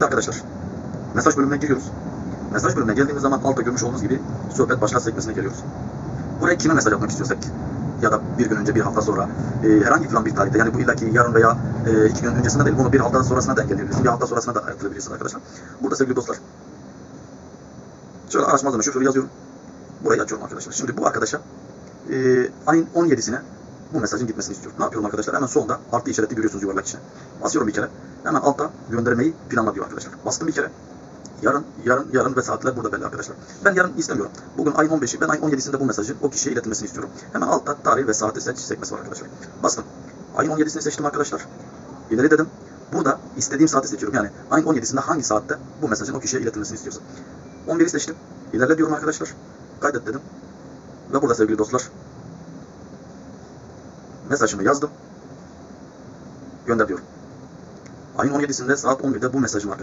Arkadaşlar mesaj bölümüne giriyoruz. Mesaj bölümüne geldiğimiz zaman altta görmüş olduğunuz gibi sohbet başlat sekmesine geliyoruz. Buraya kime mesaj atmak istiyorsak ya da bir gün önce bir hafta sonra e, herhangi falan bir tarihte yani bu illaki yarın veya e, iki gün öncesinde değil bunu bir hafta sonrasına da engelleyebilirsiniz. Bir hafta sonrasına da ayarlayabilirsiniz arkadaşlar. Burada sevgili dostlar şöyle araç malzeme şoförü yazıyorum. Burayı açıyorum arkadaşlar. Şimdi bu arkadaşa e, ayın 17'sine bu mesajın gitmesini istiyorum. Ne yapıyorum arkadaşlar? Hemen solda artı işareti görüyorsunuz yuvarlak içine. Basıyorum bir kere. Hemen altta göndermeyi planla arkadaşlar. Bastım bir kere. Yarın, yarın, yarın ve saatler burada belli arkadaşlar. Ben yarın istemiyorum. Bugün ayın 15'i, ben ayın 17'sinde bu mesajın o kişiye iletilmesini istiyorum. Hemen altta tarih ve saati seç sekmesi var arkadaşlar. Bastım. Ayın 17'sini seçtim arkadaşlar. İleri dedim. Burada istediğim saati seçiyorum. Yani ayın 17'sinde hangi saatte bu mesajın o kişiye iletilmesini istiyorsam. 11'i seçtim. İlerle diyorum arkadaşlar. Kaydet dedim. Ve burada sevgili dostlar mesajımı yazdım. Gönder diyorum. Ayın 17'sinde saat 11'de bu mesajım arkadaşlar.